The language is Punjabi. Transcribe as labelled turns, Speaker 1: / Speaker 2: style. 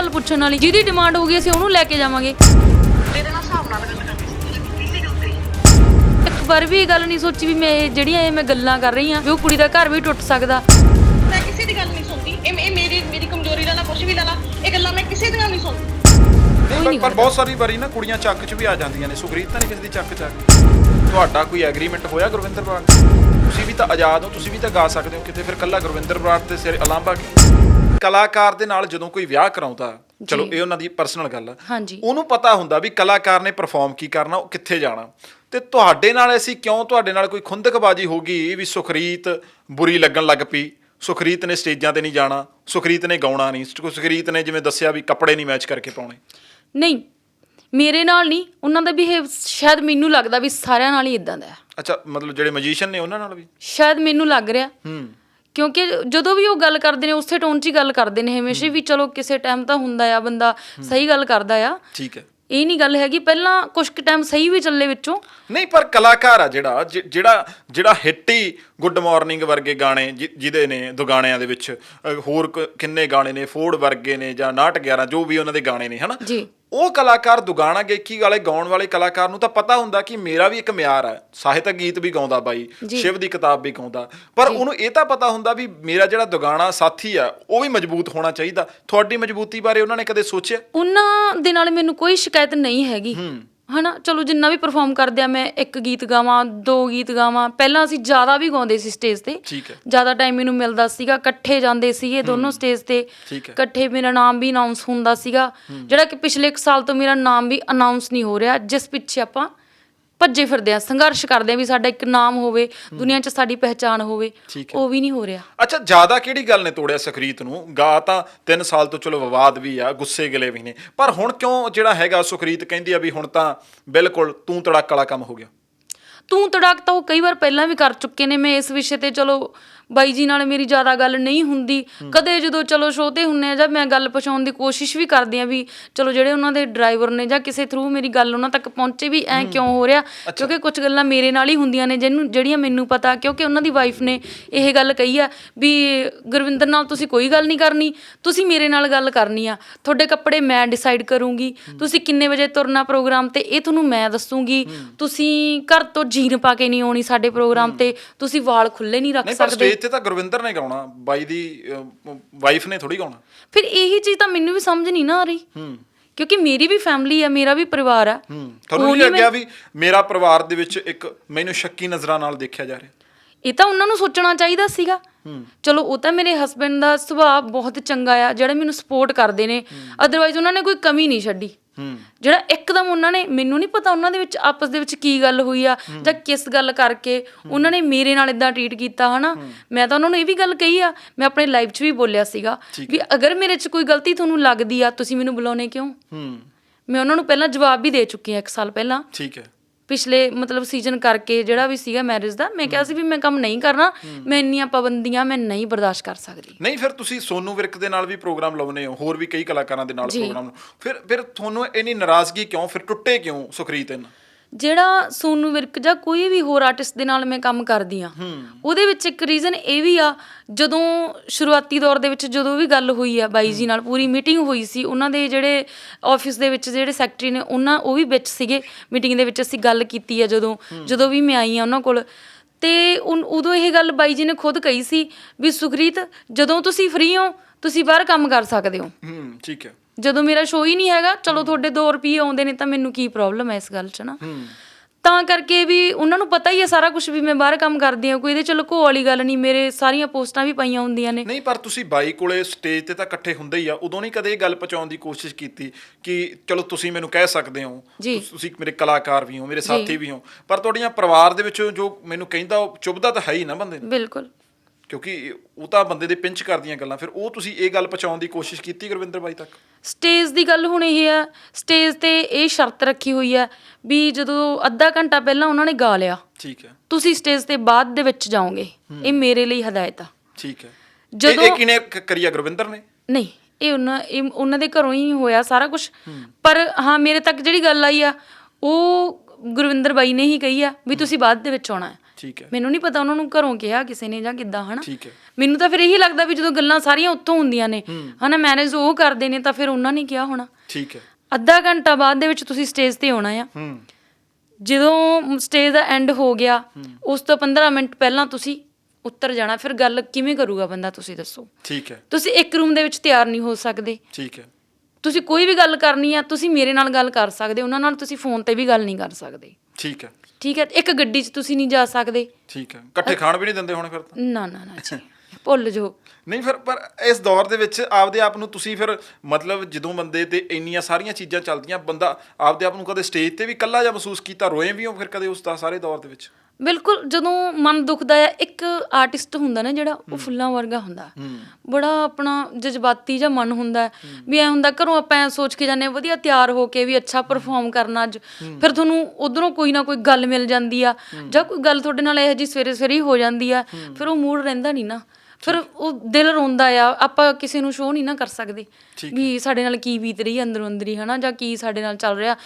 Speaker 1: ਗੱਲ ਪੁੱਛਣ ਵਾਲੀ ਜਿਹਦੀ ਡਿਮਾਂਡ ਹੋਊਗੀ ਅਸੀਂ ਉਹਨੂੰ ਲੈ ਕੇ ਜਾਵਾਂਗੇ।
Speaker 2: ਤੇਰੇ ਨਾਲ ਹਿਸਾਬ ਨਾਲ ਗੱਲ ਕਰਨੀ ਸੀ
Speaker 1: ਇੱਕ ਵਾਰ ਵੀ ਇਹ ਗੱਲ ਨਹੀਂ ਸੋਚੀ ਵੀ ਮੈਂ ਇਹ ਜਿਹੜੀਆਂ ਇਹ ਮੈਂ ਗੱਲਾਂ ਕਰ ਰਹੀ ਹਾਂ ਵੀ ਉਹ ਕੁੜੀ ਦਾ ਘਰ ਵੀ ਟੁੱਟ ਸਕਦਾ।
Speaker 2: ਮੈਂ ਕਿਸੇ ਦੀ ਗੱਲ ਨਹੀਂ ਸੁਣਦੀ। ਇਹ ਇਹ ਮੇਰੀ ਮੇਰੀ ਕਮਜ਼ੋਰੀ ਦਾ ਨਾ ਕੁਝ ਵੀ ਲਾ ਲਾ। ਇਹ ਗੱਲਾਂ ਮੈਂ ਕਿਸੇ ਦੀਆਂ ਨਹੀਂ ਸੁਣਦੀ।
Speaker 3: ਨਹੀਂ ਪਰ- ਪਰ ਬਹੁਤ ਸਾਰੀ ਵਾਰੀ ਨਾ ਕੁੜੀਆਂ ਚੱਕ 'ਚ ਵੀ ਆ ਜਾਂਦੀਆਂ ਨੇ। ਸੁਖਰੀਤ ਤਾਂ ਨਹੀਂ ਕਿਸੇ ਦੀ ਚੱਕ 'ਚ ਆ ਗਈ। ਤੁਹਾਡਾ ਕੋਈ ਐਗਰੀਮੈਂਟ ਹੋਇਆ ਗੁਰਵਿੰਦਰ ਬਰਾੜ ਤੁਸੀਂ ਵੀ ਤਾਂ ਆਜ਼ਾਦ ਹੋ ਤੁਸੀਂ ਵੀ ਤਾਂ ਗਾ ਸਕਦੇ ਹੋ ਕਿਤੇ। ਫਿਰ ਕੱਲਾ ਗੁਰਵਿੰਦਰ ਬਰਾੜ ਤੇ ਸਿਰ ਅਲਾਂਭਾ ਕੀ? ਕਲਾਕਾਰ ਦੇ ਨਾਲ ਜਦੋਂ ਕੋਈ ਵਿਆਹ ਕਰਾਉਂਦਾ ਚਲੋ ਇਹ ਉਹਨਾਂ ਦੀ ਪਰਸਨਲ ਗੱਲ ਆ।
Speaker 1: ਹਾਂਜੀ।
Speaker 3: ਉਹਨੂੰ ਪਤਾ ਹੁੰਦਾ ਵੀ ਕਲਾਕਾਰ ਨੇ ਪਰਫਾਰਮ ਕੀ ਕਰਨਾ ਉਹ ਕਿੱਥੇ ਜਾਣਾ। ਤੇ ਤੁਹਾਡੇ ਨਾਲ ਐਸੀ ਕਿਉਂ ਤੁਹਾਡੇ ਨਾਲ ਕੋਈ ਖੁੰਦਕਬਾਜੀ ਹੋ ਗਈ ਵੀ ਸੁਖਰੀਤ ਬੁਰੀ ਲੱਗਣ ਲੱਗ ਪਈ? ਸੁਖਰੀਤ ਨੇ ਸਟੇਜਾਂ ਤੇ ਨਹੀਂ ਜਾਣਾ ਸੁਖਰੀਤ ਨੇ ਗਾਉਣਾ ਨਹੀਂ। ਸੁਖਰੀਤ ਨੇ ਜਿਵੇਂ ਦੱਸਿਆ ਵੀ ਕੱਪੜੇ ਨਹੀਂ ਮੈਚ ਕਰਕੇ ਪਾਉਣੇ।
Speaker 1: ਨਹੀਂ ਮੇਰੇ ਨਾਲ ਨਹੀਂ ਉਹਨਾਂ ਦਾ ਬਿਹੇਵ ਸ਼ਾਇਦ ਮੈਨੂੰ ਲੱਗਦਾ ਵੀ ਸਾਰਿਆਂ ਨਾਲ ਹੀ ਇਦਾਂ ਦਾ ਹੈ।
Speaker 3: ਅੱਛਾ ਮਤਲਬ ਜਿਹੜੇ ਮੈਜੀਸ਼ੀਅਨ ਨੇ ਉਹਨਾਂ ਨਾਲ ਵੀ?
Speaker 1: ਸ਼ਾਇਦ ਮੈਨੂੰ ਲੱਗ ਰਿਹਾ।
Speaker 3: ਹੂੰ।
Speaker 1: ਕਿਉਂਕਿ ਜਦੋਂ ਵੀ ਉਹ ਗੱਲ ਕਰਦੇ ਨੇ ਉਸੇ ਟੋਨ 'ਚ ਹੀ ਗੱਲ ਕਰਦੇ ਨੇ ਹਮੇਸ਼ਾ ਵੀ ਚਲੋ ਕਿਸੇ ਟਾਈਮ ਤਾਂ ਹੁੰਦਾ ਆ ਬੰਦਾ ਸਹੀ ਗੱਲ ਕਰਦਾ ਆ।
Speaker 3: ਠੀਕ ਹੈ।
Speaker 1: ਇਹ ਨਹੀਂ ਗੱਲ ਹੈਗੀ ਪਹਿਲਾਂ ਕੁਝ ਕੁ ਟਾਈਮ ਸਹੀ ਵੀ ਚੱਲੇ ਵਿੱਚੋਂ।
Speaker 3: ਨਹੀਂ ਪਰ ਕਲਾਕਾਰ ਆ ਜਿਹੜਾ ਜਿ- ਜਿਹੜਾ ਜਿਹੜਾ ਹਿੱਟ ਹੀ ਗੁੱਡ ਮਾਰਨਿੰਗ ਵਰਗੇ ਗਾਣੇ ਜਿ- ਜਿਹਦੇ ਨੇ ਦੋ ਗਾਣਿਆਂ ਦੇ ਵਿੱਚ ਅ, ਹੋਰ ਕ- ਕਿੰਨੇ ਗਾਣੇ ਨੇ ਫੋਰਡ ਵਰਗੇ ਨੇ ਜਾਂ 911 ਜੋ ਵੀ ਉਹਨਾਂ ਦੇ ਗਾਣੇ ਨੇ ਹਨਾ?
Speaker 1: ਜੀ।
Speaker 3: ਉਹ ਕਲਾਕਾਰ ਦੁਗਾਣਾ ਗਾਇਕੀ ਵਾਲੇ ਗਾਉਣ ਵਾਲੇ ਕਲਾਕਾਰ ਨੂੰ ਤਾਂ ਪਤਾ ਹੁੰਦਾ ਕਿ ਮੇਰਾ ਵੀ ਇੱਕ ਮਿਆਰ ਹੈ। ਸਾਹਿਤਕ ਗੀਤ ਵੀ ਗਾਉਂਦਾ ਬਾਈ ਸ਼ਿਵ ਦੀ ਕਿਤਾਬ ਵੀ ਗਾਉਂਦਾ। ਪਰ ਉਹਨੂੰ ਇਹ ਤਾਂ ਪਤਾ ਹੁੰਦਾ ਵੀ ਮੇਰਾ ਜਿਹੜਾ ਦੁਗਾਣਾ ਸਾਥੀ ਆ ਉਹ ਵੀ ਮਜ਼ਬੂਤ ਹੋਣਾ ਚਾਹੀਦਾ। ਤੁਹਾਡੀ ਮਜ਼ਬੂਤੀ ਬਾਰੇ ਉਹਨਾਂ ਨੇ ਕਦੇ ਸੋਚਿਆ?
Speaker 1: ਉਹਨਾਂ ਦੇ ਨਾਲ ਮੈਨੂੰ ਕੋਈ ਸ਼ਿਕਾਇਤ ਨਹੀਂ ਹੈਗੀ। ਹਨਾ? ਚਲੋ ਜਿੰਨਾ ਵੀ ਪਰਫਾਰਮ ਕਰਦੇ ਆ ਮੈਂ ਇੱਕ ਗੀਤ ਗਾਵਾਂ ਦੋ ਗੀਤ ਗਾਵਾਂ। ਪਹਿਲਾਂ ਅਸੀਂ ਜ਼ਿਆਦਾ ਵੀ ਗਾਉਂਦੇ ਸੀ ਸਟੇਜ ਤੇ।
Speaker 3: ਠੀਕ ਹੈ।
Speaker 1: ਜ਼ਿਆਦਾ ਟਾਈਮ ਮੈਨੂੰ ਮਿਲਦਾ ਸੀਗਾ ਇਕੱਠੇ ਜਾਂਦੇ ਸੀਗੇ ਦੋਨੋਂ ਸਟੇਜ ਤੇ। ਇਕੱਠੇ ਮੇਰਾ ਨਾਮ ਵੀ ਅਨਾਉਂਸ ਹੁੰਦਾ ਸੀਗਾ। ਜਿਹੜਾ ਕਿ ਪਿਛਲੇ 1 ਸਾਲ ਤੋਂ ਮੇਰਾ ਨਾਮ ਵੀ ਅਨਾਉਂਸ ਨਹੀਂ ਹੋ ਰਿਹਾ ਜਿਸ ਪਿੱਛੇ ਆਪਾਂ ਭੱਜੇ ਫਿਰਦੇ ਆ ਸੰਘਰਸ਼ ਕਰਦੇ ਆ ਵੀ ਸਾਡਾ ਇੱਕ ਨਾਮ ਹੋਵੇ ਦੁਨੀਆ 'ਚ ਸਾਡੀ ਪਹਿਚਾਣ ਹੋਵੇ
Speaker 3: ਠੀਕ ਹੈ।
Speaker 1: ਉਹ ਵੀ ਨਹੀਂ ਹੋ ਰਿਹਾ।
Speaker 3: ਅੱਛਾ ਜ਼ਿਆਦਾ ਕਿਹੜੀ ਗੱਲ ਨੇ ਤੋੜਿਆ ਸੁਖਰੀਤ ਨੂੰ? ਗਾ ਤਾਂ 3 ਸਾਲ ਤੋਂ ਚਲੋ ਵਿਵਾਦ ਵੀ ਆ ਗੁੱਸੇ ਗਿਲੇ ਵੀ ਨੇ। ਪਰ ਹੁਣ ਕਿਉਂ ਜਿਹੜਾ ਹੈਗਾ ਸੁਖਰੀਤ ਕਹਿੰਦੀ ਆ ਵੀ ਹੁਣ ਤਾਂ ਬਿਲਕੁਲ ਤੂੰ ਤੜਕ ਵਾਲਾ ਕੰਮ ਹੋ ਗਿਆ?
Speaker 1: ਤੂੰ ਤੜਾਕ ਤਾਂ ਉਹ ਕਈ ਵਾਰ ਪਹਿਲਾਂ ਵੀ ਕਰ ਚੁੱਕੇ ਨੇ ਮੈਂ ਇਸ ਵਿਸ਼ੇ ਤੇ ਚਲੋ ਬਾਈ ਜੀ ਨਾਲ ਮੇਰੀ ਜ਼ਿਆਦਾ ਗੱਲ ਨਹੀਂ ਹੁੰਦੀ। ਕਦੇ ਜਦੋਂ ਚਲੋ ਸ਼ੋਅ ਤੇ ਹੁੰਨੇ ਆ ਜਾਂ ਮੈਂ ਗੱਲ ਪਹੁੰਚਾਉਣ ਦੀ ਕੋਸ਼ਿਸ਼ ਵੀ ਕਰਦੀ ਆ ਵੀ ਚਲੋ ਜਿਹੜੇ ਉਹਨਾਂ ਦੇ ਡਰਾਈਵਰ ਨੇ ਜਾਂ ਕਿਸੇ ਥਰੂ ਮੇਰੀ ਗੱਲ ਉਹਨਾਂ ਤੱਕ ਪਹੁੰਚੇ ਵੀ ਐ ਕਿਉਂ ਹੋ ਰਿਹਾ? ਕਿਉਂਕਿ ਕੁਝ ਗੱਲਾਂ ਮੇਰੇ ਨਾਲ ਹੀ ਹੁੰਦੀਆਂ ਨੇ ਜਿਹਨੂੰ ਜਿਹੜੀਆਂ ਮੈਨੂੰ ਪਤਾ ਕਿਉਂਕਿ ਉਹਨਾਂ ਦੀ ਵਾਈਫ ਨੇ ਇਹ ਗੱਲ ਕਹੀ ਆ ਵੀ ਗੁਰਵਿੰਦਰ ਨਾਲ ਤੁਸੀਂ ਕੋਈ ਗੱਲ ਨਹੀਂ ਕਰਨੀ ਤੁਸੀਂ ਮੇਰੇ ਨਾਲ ਗੱਲ ਕਰਨੀ ਆ। ਤੁਹਾਡੇ ਕੱਪੜੇ ਮੈਂ ਡਿਸਾਈਡ ਕਰੂੰਗੀ। ਤੁਸੀਂ ਕਿੰਨੇ ਵਜੇ ਤੁਰਨਾ ਪ੍ਰੋਗਰਾਮ ਤੇ ਇਹ ਤੁਹਾਨੂੰ ਮੈਂ ਦੱਸੂਗੀ। ਤੁਸੀਂ ਘਰ ਤੋਂ ਜੀਨ ਪਾ ਕੇ ਨਹੀਂ ਆਉਣੀ ਸਾਡੇ ਪ੍ਰੋਗਰਾਮ ਤੇ। ਤੁਸੀਂ ਵਾਲ ਖੁੱਲੇ ਨਹੀਂ ਰੱਖ ਸਕਦੇ।
Speaker 3: ਸਟੇਜ ਤੇ ਗੁਰਵਿੰਦਰ ਨੇ ਗਾਉਣਾ ਬਾਈ ਦੀ ਵਾਈਫ ਨੇ ਥੋੜੀ ਗਾਉਣਾ।
Speaker 1: ਫਿਰ ਇਹੀ ਚੀਜ਼ ਤਾਂ ਮੈਨੂੰ ਵੀ ਸਮਝ ਨਹੀਂ ਨਾ ਆ ਰਹੀ।
Speaker 3: ਹੂੰ।
Speaker 1: ਕਿਉਂਕਿ ਮੇਰੀ ਵੀ ਫੈਮਿਲੀ ਆ ਮੇਰਾ ਵੀ ਪਰਿਵਾਰ ਆ।
Speaker 3: ਹੂੰ। ਤੁਹਾਨੂੰ ਲੱਗਿਆ ਵੀ ਮੇਰਾ ਪਰਿਵਾਰ ਦੇ ਵਿੱਚ ਇੱਕ ਮੈਨੂੰ ਸ਼ੱਕੀ ਨਜ਼ਰਾਂ ਨਾਲ ਦੇਖਿਆ ਜਾ ਰਿਹਾ।
Speaker 1: ਇਹ ਤਾਂ ਉਹਨਾਂ ਨੂੰ ਸੋਚਣਾ ਚਾਹੀਦਾ ਸੀਗਾ। ਚਲੋ ਉਹ ਤਾਂ ਮੇਰੇ ਹਸਬੰਡ ਦਾ ਸੁਭਾਅ ਬਹੁਤ ਚੰਗਾ ਆ ਜਿਹੜਾ ਮੈਨੂੰ ਸਪੋਰਟ ਕਰਦੇ ਨੇ। ਅਦਰਵਾਈਜ਼ ਉਹਨਾਂ ਨੇ ਕੋਈ ਕਮੀ ਨਹੀਂ ਛੱਡੀ।
Speaker 3: ਹੂੰ।
Speaker 1: ਜਿਹੜਾ ਇੱਕਦਮ ਉਹਨਾਂ ਨੇ ਮੈਨੂੰ ਨਹੀਂ ਪਤਾ ਉਹਨਾਂ ਦੇ ਵਿੱਚ ਆਪਸ ਦੇ ਵਿੱਚ ਕੀ ਗੱਲ ਹੋਈ ਆ ਜਾਂ ਕਿਸ ਗੱਲ ਕਰਕੇ ਉਹਨਾਂ ਨੇ ਮੇਰੇ ਨਾਲ ਇਦਾਂ ਟਰੀਟ ਕੀਤਾ ਹਨਾ? ਮੈਂ ਤਾਂ ਉਹਨਾਂ ਨੂੰ ਇਹ ਵੀ ਗੱਲ ਕਹੀ ਆ ਮੈਂ ਆਪਣੇ ਲਾਈਵ 'ਚ ਵੀ ਬੋਲਿਆ ਸੀਗਾ ਵੀ ਅਗਰ ਮੇਰੇ 'ਚ ਕੋਈ ਗਲਤੀ ਤੁਹਾਨੂੰ ਲੱਗਦੀ ਆ ਤੁਸੀਂ ਮੈਨੂੰ ਬੁਲਾਉਣੇ ਕਿਉਂ? ਮੈਂ ਉਹਨਾਂ ਨੂੰ ਪਹਿਲਾਂ ਜਵਾਬ ਵੀ ਦੇ ਚੁੱਕੀ ਆ ਇੱਕ ਸਾਲ ਪਹਿਲਾਂ।
Speaker 3: ਠੀਕ ਹੈ।
Speaker 1: ਪਿਛਲੇ ਮਤਲਬ ਸੀਜ਼ਨ ਕਰਕੇ ਜਿਹੜਾ ਵੀ ਸੀਗਾ ਮੈਰਿਜ ਦਾ ਮੈਂ ਕਿਹਾ ਸੀ ਵੀ ਮੈਂ ਕੰਮ ਨਹੀਂ ਕਰਨਾ ਮੈਂ ਇੰਨੀਆਂ ਪਾਬੰਦੀਆਂ ਮੈਂ ਨਹੀਂ ਬਰਦਾਸ਼ਤ ਕਰ ਸਕਦੀ।
Speaker 3: ਨਹੀਂ ਫਿਰ ਤੁਸੀਂ ਸੋਨੂ ਵਿਰਕ ਦੇ ਨਾਲ ਵੀ ਪ੍ਰੋਗਰਾਮ ਲਾਉਨੇ ਹੋ ਹੋਰ ਵੀ ਕਈ ਕਲਾਕਾਰਾਂ ਦੇ ਨਾਲ ਪ੍ਰੋਗਰਾਮ ਫਿਰ ਫਿਰ ਤੁਹਾਨੂੰ ਇੰਨੀ ਨਾਰਾਜ਼ਗੀ ਕਿਉਂ? ਫਿਰ ਟੁੱਟੇ ਕਿਉਂ ਸੁਖਰੀਤ ਇਹਨਾਂ
Speaker 1: ਜਿਹੜਾ ਸੋਨੂ ਵਿਰਕ ਜਾਂ ਕੋਈ ਵੀ ਹੋਰ ਆਰਟਿਸਟ ਦੇ ਨਾਲ ਮੈਂ ਕੰਮ ਕਰਦੀ ਆ ਉਹਦੇ ਵਿੱਚ ਇੱਕ ਰੀਜ਼ਨ ਇਹ ਵੀ ਆ ਜਦੋਂ ਸ਼ੁਰੂਆਤੀ ਦੌਰ ਦੇ ਵਿੱਚ ਜਦੋਂ ਵੀ ਗੱਲ ਹੋਈ ਆ ਬਾਈ ਜੀ ਨਾਲ ਪੂਰੀ ਮੀਟਿੰਗ ਹੋਈ ਸੀ ਉਹਨਾਂ ਦੇ ਜਿਹੜੇ ਆਫਿਸ ਦੇ ਵਿੱਚ ਜਿਹੜੇ ਸੈਕਟਰੀ ਨੇ ਉਹਨਾਂ ਉਹ ਵੀ ਵਿੱਚ ਸੀਗੇ ਮੀਟਿੰਗ ਦੇ ਵਿੱਚ ਅਸੀਂ ਗੱਲ ਕੀਤੀ ਆ ਜਦੋਂ ਜਦੋਂ ਵੀ ਮੈਂ ਆਈ ਆ ਉਹਨਾਂ ਕੋਲ ਤੇ ਉਨ- ਉਦੋਂ ਇਹ ਗੱਲ ਬਾਈ ਜੀ ਨੇ ਖੁਦ ਕਹੀ ਸੀ ਵੀ ਸੁਖਰੀਤ ਜਦੋਂ ਤੁਸੀਂ ਫ੍ਰੀ ਹੋ ਤੁਸੀਂ ਬਾਹਰ ਕੰਮ ਕਰ ਸਕਦੇ ਹੋ।
Speaker 3: ਹੂੰ ਠੀਕ ਹੈ।
Speaker 1: ਜਦੋਂ ਮੇਰਾ ਸ਼ੋਅ ਹੀ ਨਹੀਂ ਹੈਗਾ ਚਲੋ ਤੁਹਾਡੇ 2 ਰੁਪਏ ਆਉਂਦੇ ਨੇ ਤਾਂ ਮੈਨੂੰ ਕੀ ਪ੍ਰੋਬਲਮ ਹੈ ਇਸ ਗੱਲ 'ਚ ਨਾ। ਤਾਂ ਕਰਕੇ ਵੀ ਉਹਨਾਂ ਨੂੰ ਪਤਾ ਹੀ ਹੈ ਸਾਰਾ ਕੁਝ ਵੀ ਮੈਂ ਬਾਹਰ ਕੰਮ ਕਰਦੀ ਹਾਂ ਕੋਈ ਇਹਦੇ ਚ ਲੁਕੋ ਵਾਲੀ ਗੱਲ ਨਹੀਂ ਮੇਰੇ ਸਾਰੀਆਂ ਪੋਸਟਾਂ ਵੀ ਪਈਆਂ ਹੁੰਦੀਆਂ ਨੇ।
Speaker 3: ਨਹੀਂ ਪਰ ਤੁਸੀਂ ਬਾਈ ਕੋਲੇ ਸਟੇਜ ਤੇ ਤਾਂ ਇਕੱਠੇ ਹੁੰਦੇ ਹੀ ਆ ਉਦੋਂ ਨਹੀਂ ਕਦੇ ਇਹ ਗੱਲ ਪਹੁੰਚਾਉਣ ਦੀ ਕੋਸ਼ਿਸ਼ ਕੀਤੀ ਕਿ ਚਲੋ ਤੁਸੀਂ ਮੈਨੂੰ ਕਹਿ ਸਕਦੇ ਹੋ
Speaker 1: ਜੀ।
Speaker 3: ਤੁਸ- ਮੇਰੇ ਕਲਾਕਾਰ ਵੀ ਹੋ ਮੇਰੇ ਸਾਥੀ ਵੀ ਹੋ ਪਰ ਤੁਹਾਡੀਆਂ ਪਰਿਵਾਰ ਦੇ ਵਿੱਚੋਂ ਜੋ ਮੈਨੂੰ ਕਹਿੰਦਾ ਉਹ ਚੁੱਭਦਾ ਤਾਂ ਹੈ ਹੀ ਨਾ ਬੰਦੇ ਨੂੰ।
Speaker 1: ਬਿਲਕੁਲ।
Speaker 3: ਕਿਉਂਕਿ ਉਹ ਤਾਂ ਬੰਦੇ ਦੇ ਪਿੰਚ ਕਰਦੀਆਂ ਗੱਲਾਂ। ਫਿਰ ਉਹ ਤੁਸੀਂ ਇਹ ਗੱਲ ਪਹੁੰਚਾਉਣ ਦੀ ਕੋਸ਼ਿਸ਼ ਕੀਤੀ ਗੁਰਵਿੰਦਰ ਬਾਈ ਤੱਕ?
Speaker 1: ਸਟੇਜ ਦੀ ਗੱਲ ਹੁਣ ਇਹ ਆ ਸਟੇਜ ਤੇ ਇਹ ਸ਼ਰਤ ਰੱਖੀ ਹੋਈ ਹੈ ਵੀ ਜਦੋਂ ਅੱਧਾ ਘੰਟਾ ਪਹਿਲਾਂ ਉਹਨਾਂ ਨੇ ਗਾ ਲਿਆ
Speaker 3: ਠੀਕ ਹੈ।
Speaker 1: ਤੁਸੀਂ ਸਟੇਜ ਤੇ ਬਾਅਦ ਦੇ ਵਿੱਚ ਜਾਓਗੇ। ਇਹ ਮੇਰੇ ਲਈ ਹਦਾਇਤ ਆ।
Speaker 3: ਠੀਕ ਹੈ।
Speaker 1: ਜਦੋਂ-
Speaker 3: ਇਹ ਕਿਨੇ ਕ- ਕਰੀ ਆ ਗੁਰਵਿੰਦਰ ਨੇ?
Speaker 1: ਨਹੀਂ ਇਹ ਉਹਨਾਂ ਇਹ ਉਹਨਾਂ ਦੇ ਘਰੋਂ ਹੀ ਹੋਇਆ ਸਾਰਾ ਕੁਝ ਪਰ ਹਾਂ ਮੇਰੇ ਤੱਕ ਜਿਹੜੀ ਗੱਲ ਆਈ ਆ ਉਹ ਗੁਰਵਿੰਦਰ ਬਾਈ ਨੇ ਹੀ ਕਹੀ ਆ ਵੀ ਤੁਸੀਂ ਬਾਅਦ ਦੇ ਵਿੱਚ ਆਉਣਾ ਹੈ।
Speaker 3: ਠੀਕ ਹੈ।
Speaker 1: ਮੈਨੂੰ ਨਹੀਂ ਪਤਾ ਉਹਨਾਂ ਨੂੰ ਘਰੋਂ ਕਿਹਾ ਕਿਸੇ ਨੇ ਜਾਂ ਕਿੱਦਾਂ ਹਨਾ?
Speaker 3: ਠੀਕ ਹੈ।
Speaker 1: ਮੈਨੂੰ ਤਾਂ ਫਿਰ ਇਹੀ ਲੱਗਦਾ ਵੀ ਜਦੋਂ ਗੱਲਾਂ ਸਾਰੀਆਂ ਉੱਥੋਂ ਹੁੰਦੀਆਂ ਨੇ ਹਨਾ ਮੈਨੇਜ ਉਹ ਕਰਦੇ ਨੇ ਤਾਂ ਫਿਰ ਉਹਨਾਂ ਨੇ ਕਿਹਾ ਹੋਣਾ।
Speaker 3: ਠੀਕ ਹੈ।
Speaker 1: ਅੱਧਾ ਘੰਟਾ ਬਾਅਦ ਦੇ ਵਿੱਚ ਤੁਸੀਂ ਸਟੇਜ ਤੇ ਆਉਣਾ ਆ।
Speaker 3: ਹੂੰ।
Speaker 1: ਜਦੋਂ ਸਟੇਜ ਦਾ ਐਂਡ ਹੋ ਗਿਆ ਉਸ ਤੋਂ 15 ਮਿੰਟ ਪਹਿਲਾਂ ਤੁਸੀਂ ਉੱਤਰ ਜਾਣਾ ਫਿਰ ਗੱਲ ਕਿਵੇਂ ਕਰੂਗਾ ਬੰਦਾ ਤੁਸੀਂ ਦੱਸੋ?
Speaker 3: ਠੀਕ ਹੈ।
Speaker 1: ਤੁਸੀਂ ਇੱਕ ਰੂਮ ਦੇ ਵਿੱਚ ਤਿਆਰ ਨਹੀਂ ਹੋ ਸਕਦੇ।
Speaker 3: ਠੀਕ ਹੈ।
Speaker 1: ਤੁਸੀਂ ਕੋਈ ਵੀ ਗੱਲ ਕਰਨੀ ਆ ਤੁਸੀਂ ਮੇਰੇ ਨਾਲ ਗੱਲ ਕਰ ਸਕਦੇ ਉਹਨਾਂ ਨਾਲ ਤੁਸੀਂ ਫੋਨ ਤੇ ਵੀ ਗੱਲ ਨਹੀਂ ਕਰ ਸਕਦੇ।
Speaker 3: ਠੀਕ ਹੈ।
Speaker 1: ਠੀਕ ਹੈ? ਇੱਕ ਗੱਡੀ 'ਚ ਤੁਸੀਂ ਨਹੀਂ ਜਾ ਸਕਦੇ।
Speaker 3: ਠੀਕ ਹੈ। ਇਕੱਠੇ ਖਾਣ ਵੀ ਨਹੀਂ ਦਿੰਦੇ ਹੁਣ ਫਿਰ ਤਾਂ।
Speaker 1: ਨਾ ਨਾ ਨਾ ਜੀ। ਭੁੱਲ ਜਾਓ।
Speaker 3: ਨਹੀਂ ਫਿਰ ਪਰ ਇਸ ਦੌਰ ਦੇ ਵਿੱਚ ਆਪਦੇ ਆਪ ਨੂੰ ਤੁਸੀਂ ਫਿਰ ਮਤਲਬ ਜਦੋਂ ਬੰਦੇ ਤੇ ਇੰਨੀਆਂ ਸਾਰੀਆਂ ਚੀਜ਼ਾਂ ਚੱਲਦੀਆਂ ਬੰਦਾ ਆਪਦੇ ਆਪ ਨੂੰ ਕਦੇ ਸਟੇਜ ਤੇ ਵੀ ਇਕੱਲਾ ਜਿਹਾ ਮਹਿਸੂਸ ਕੀਤਾ ਰੋਏ ਵੀ ਹੋ ਫਿਰ ਕਦੇ ਉਸ ਦਾ ਸਾਰੇ ਦੌਰ ਦੇ ਵਿੱਚ?
Speaker 1: ਬਿਲਕੁਲ ਜਦੋਂ ਮਨ ਦੁਖਦਾ ਆ ਇੱਕ ਆਰਟਿਸਟ ਹੁੰਦਾ ਨਾ ਜਿਹੜਾ ਉਹ ਫੁੱਲਾਂ ਵਰਗਾ ਹੁੰਦਾ। ਬੜਾ ਆਪਣਾ ਜਜ਼ਬਾਤੀ ਜਿਹਾ ਮਨ ਹੁੰਦਾ ਹੈ। ਵੀ ਐ ਹੁੰਦਾ ਘਰੋਂ ਆਪਾਂ ਐਂ ਸੋਚ ਕੇ ਜਾਂਦੇ ਹਾਂ ਵਧੀਆ ਤਿਆਰ ਹੋ ਕੇ ਵੀ ਅੱਛਾ ਪਰਫਾਰਮ ਕਰਨਾ ਅੱਜ। ਫਿਰ ਤੁਹਾਨੂੰ ਉਧਰੋਂ ਕੋਈ ਨਾ ਕੋਈ ਗੱਲ ਮਿਲ ਜਾਂਦੀ ਆ ਜਾਂ ਕੋਈ ਗੱਲ ਤੁਹਾਡੇ ਨਾਲ ਇਹੋ ਜੀ ਸਵੇਰੇ ਸਵੇਰੇ ਹੀ ਹੋ ਜਾਂਦੀ ਆ ਫਿਰ ਉਹ ਮੂਡ ਰਹਿੰਦਾ ਨਹੀਂ ਨਾ। ਫਿਰ ਉਹ ਦਿਲ ਰੋਂਦਾ ਆ ਆਪਾਂ ਕਿਸੇ ਨੂੰ ਸ਼ੋਅ ਨਹੀਂ ਨਾ ਕਰ ਸਕਦੇ ਵੀ ਸਾਡੇ ਨਾਲ ਕੀ ਬੀਤ ਰਹੀ ਹੈ ਅੰਦਰੋਂ ਅੰਦਰੀ ਹਨਾ ਜਾਂ ਕੀ ਸਾਡੇ ਨਾਲ ਚੱਲ ਰਿਹਾ।